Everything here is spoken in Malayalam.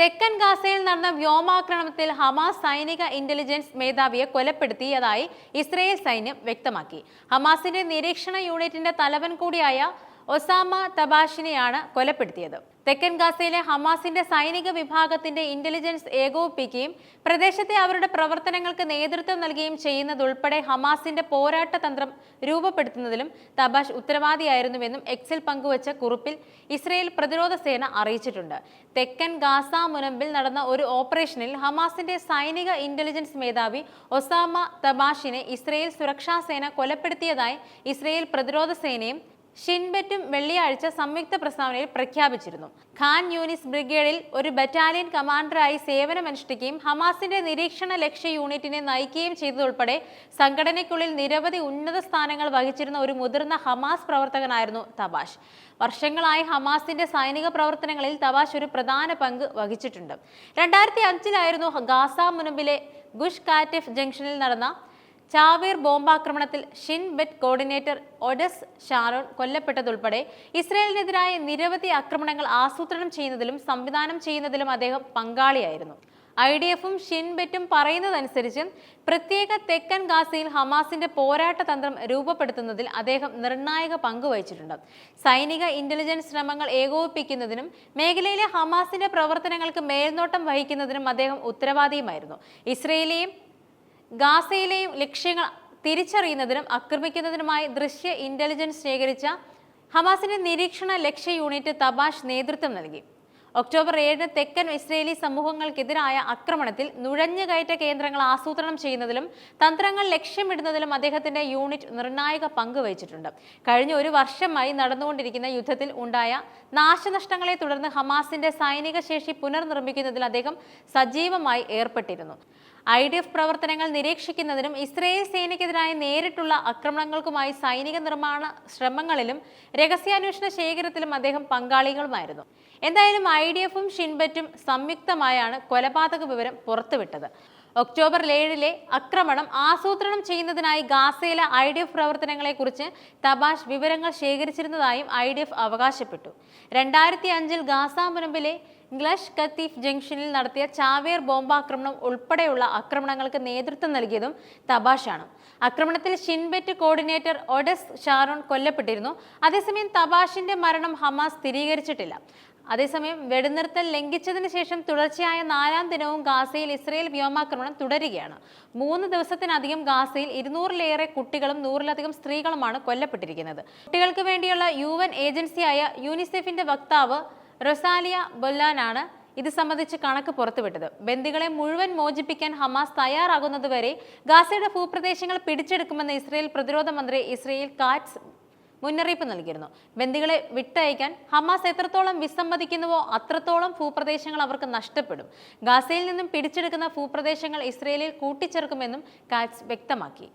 തെക്കൻ ഗാസയിൽ നടന്ന വ്യോമാക്രമണത്തിൽ ഹമാസ് സൈനിക ഇന്റലിജൻസ് മേധാവിയെ കൊലപ്പെടുത്തിയതായി ഇസ്രയേൽ സൈന്യം വ്യക്തമാക്കി. ഹമാസിന്റെ നിരീക്ഷണ യൂണിറ്റിന്റെ തലവൻ കൂടിയായ ഒസാമ തബാഷിനെയാണ് കൊലപ്പെടുത്തിയത്. തെക്കൻ ഗാസയിലെ ഹമാസിന്റെ സൈനിക വിഭാഗത്തിന്റെ ഇന്റലിജൻസ് ഏകോപിപ്പിക്കുകയും പ്രദേശത്തെ അവരുടെ പ്രവർത്തനങ്ങൾക്ക് നേതൃത്വം നൽകുകയും ചെയ്യുന്നതുൾപ്പെടെ ഹമാസിന്റെ പോരാട്ട തന്ത്രം രൂപപ്പെടുത്തുന്നതിലും തബാഷ് ഉത്തരവാദിയായിരുന്നുവെന്നും എക്സിൽ പങ്കുവച്ച കുറിപ്പിൽ ഇസ്രയേൽ പ്രതിരോധ സേന അറിയിച്ചിട്ടുണ്ട്. തെക്കൻ ഗാസ മുനമ്പിൽ നടന്ന ഒരു ഓപ്പറേഷനിൽ ഹമാസിന്റെ സൈനിക ഇന്റലിജൻസ് മേധാവി ഒസാമ തബാഷിനെ ഇസ്രയേൽ സുരക്ഷാ സേന കൊലപ്പെടുത്തിയതായി ഇസ്രയേൽ പ്രതിരോധ സേനയും ഷിൻബെറ്റും വെള്ളിയാഴ്ച സംയുക്ത പ്രസ്താവനയിൽ പ്രഖ്യാപിച്ചിരുന്നു. ഖാൻ യൂനിസ് ബ്രിഗേഡിൽ ഒരു ബറ്റാലിയൻ കമാൻഡറായി സേവനമനുഷ്ഠിക്കുകയും ഹമാസിന്റെ നിരീക്ഷണ ലക്ഷ്യ യൂണിറ്റിനെ നയിക്കുകയും ചെയ്തതുൾപ്പെടെ സംഘടനയ്ക്കുള്ളിൽ നിരവധി ഉന്നത സ്ഥാനങ്ങൾ വഹിച്ചിരുന്ന ഒരു മുതിർന്ന ഹമാസ് പ്രവർത്തകനായിരുന്നു തബാഷ്. വർഷങ്ങളായി ഹമാസിന്റെ സൈനിക പ്രവർത്തനങ്ങളിൽ തബാഷ് ഒരു പ്രധാന പങ്ക് വഹിച്ചിട്ടുണ്ട്. രണ്ടായിരത്തി അഞ്ചിലായിരുന്നു ഗാസ മുനമ്പിലെ ഗുഷ് കാറ്റിഫ് ജംഗ്ഷനിൽ നടന്ന ചാവേർ ബോംബാക്രമണത്തിൽ ഷിൻ ബെറ്റ് കോർഡിനേറ്റർ ഒഡസ് ഷാരോൺ കൊല്ലപ്പെട്ടതുൾപ്പെടെ ഇസ്രയേലിനെതിരായ നിരവധി ആക്രമണങ്ങൾ ആസൂത്രണം ചെയ്യുന്നതിലും സംവിധാനം ചെയ്യുന്നതിലും അദ്ദേഹം പങ്കാളിയായിരുന്നു. ഐ ഡി എഫും ഷിൻബെറ്റും പറയുന്നതനുസരിച്ച് പ്രത്യേക തെക്കൻ ഗാസയിൽ ഹമാസിന്റെ പോരാട്ട തന്ത്രം രൂപപ്പെടുത്തുന്നതിൽ അദ്ദേഹം നിർണായക പങ്ക് വഹിച്ചിട്ടുണ്ട്. സൈനിക ഇന്റലിജൻസ് ശ്രമങ്ങൾ ഏകോപിപ്പിക്കുന്നതിനും മേഖലയിലെ ഹമാസിന്റെ പ്രവർത്തനങ്ങൾക്ക് മേൽനോട്ടം വഹിക്കുന്നതിനും അദ്ദേഹം ഉത്തരവാദിയുമായിരുന്നു. ഇസ്രയേലിയെയും ഗാസയിലെയും ലക്ഷ്യങ്ങൾ തിരിച്ചറിയുന്നതിനും ആക്രമിക്കുന്നതിനുമായി ദൃശ്യ ഇന്റലിജൻസ് ശേഖരിച്ച ഹമാസിന്റെ നിരീക്ഷണ ലക്ഷ്യ യൂണിറ്റ് തബാഷ് നേതൃത്വം നൽകി. ഒക്ടോബർ ഏഴിന് തെക്കൻ ഇസ്രയേലി സമൂഹങ്ങൾക്കെതിരായ ആക്രമണത്തിൽ നുഴഞ്ഞുകയറ്റ കേന്ദ്രങ്ങൾ ആസൂത്രണം ചെയ്യുന്നതിലും തന്ത്രങ്ങൾ ലക്ഷ്യമിടുന്നതിലും അദ്ദേഹത്തിന്റെ യൂണിറ്റ് നിർണായക പങ്ക് വഹിച്ചിട്ടുണ്ട് കഴിഞ്ഞ ഒരു വർഷമായി നടന്നുകൊണ്ടിരിക്കുന്ന യുദ്ധത്തിൽ ഉണ്ടായ നാശനഷ്ടങ്ങളെ തുടർന്ന് ഹമാസിന്റെ സൈനിക ശേഷി പുനർനിർമ്മിക്കുന്നതിൽ അദ്ദേഹം സജീവമായി ഏർപ്പെട്ടിരുന്നു. ഐ ഡി എഫ് പ്രവർത്തനങ്ങൾ നിരീക്ഷിക്കുന്നതിനും ഇസ്രയേൽ സേനയ്ക്കെതിരായ നേരിട്ടുള്ള ആക്രമണങ്ങൾക്കുമായി സൈനിക നിർമ്മാണ ശ്രമങ്ങളിലും രഹസ്യാന്വേഷണ ശേഖരത്തിലും അദ്ദേഹം പങ്കാളികളുമായിരുന്നു. എന്തായാലും ഐ ഡി എഫും ഷിൻബറ്റും സംയുക്തമായാണ് കൊലപാതക വിവരം പുറത്തുവിട്ടത്. ഒക്ടോബർ ഏഴിലെ ആക്രമണം ആസൂത്രണം ചെയ്യുന്നതിനായി ഗാസയിലെ ഐ ഡി എഫ് പ്രവർത്തനങ്ങളെക്കുറിച്ച് തബാഷ് വിവരങ്ങൾ ശേഖരിച്ചിരുന്നതായും ഐ ഡി എഫ് അവകാശപ്പെട്ടു. രണ്ടായിരത്തി അഞ്ചിൽ ഗാസ മുനമ്പിലെ ഗ്ലഷ് കത്തീഫ് ജംഗ്ഷനിൽ നടത്തിയ ചാവേർ ബോംബാക്രമണം ഉൾപ്പെടെയുള്ള ആക്രമണങ്ങൾക്ക് നേതൃത്വം നൽകിയതും തബാഷാണ് ആക്രമണത്തിൽ ഷിൻബെറ്റ് കോർഡിനേറ്റർ ഒഡസ് ഷാറോൺ കൊല്ലപ്പെട്ടിരുന്നു. അതേസമയം തബാഷിന്റെ മരണം ഹമാസ് സ്ഥിരീകരിച്ചിട്ടില്ല. അതേസമയം വെടിനിർത്തൽ ലംഘിച്ചതിന് ശേഷം തുടർച്ചയായ നാലാം ദിനവും ഗാസയിൽ ഇസ്രയേൽ വ്യോമാക്രമണം തുടരുകയാണ്. മൂന്ന് ദിവസത്തിനധികം ഗാസയിൽ ഇരുന്നൂറിലേറെ കുട്ടികളും നൂറിലധികം സ്ത്രീകളുമാണ് കൊല്ലപ്പെട്ടിരിക്കുന്നത്. കുട്ടികൾക്ക് വേണ്ടിയുള്ള യു ഏജൻസിയായ യൂണിസെഫിന്റെ വക്താവ് റൊസാലിയ ബൊല്ലാനാണ് ഇത് സംബന്ധിച്ച് കണക്ക് പുറത്തുവിട്ടത്. ബന്ദികളെ മുഴുവൻ മോചിപ്പിക്കാൻ ഹമാസ് തയ്യാറാകുന്നതുവരെ ഗാസയുടെ ഭൂപ്രദേശങ്ങൾ പിടിച്ചെടുക്കുമെന്ന് ഇസ്രയേൽ പ്രതിരോധ മന്ത്രി ഇസ്രയേൽ കാറ്റ്സ് മുന്നറിയിപ്പ് നൽകിയിരുന്നു. ബന്ദികളെ വിട്ടയക്കാൻ ഹമാസ് എത്രത്തോളം വിസമ്മതിക്കുന്നുവോ അത്രത്തോളം ഭൂപ്രദേശങ്ങൾ അവർക്ക് നഷ്ടപ്പെടും. ഗാസയിൽ നിന്നും പിടിച്ചെടുക്കുന്ന ഭൂപ്രദേശങ്ങൾ ഇസ്രയേലിൽ കൂട്ടിച്ചേർക്കുമെന്നും കാറ്റ്സ് വ്യക്തമാക്കി.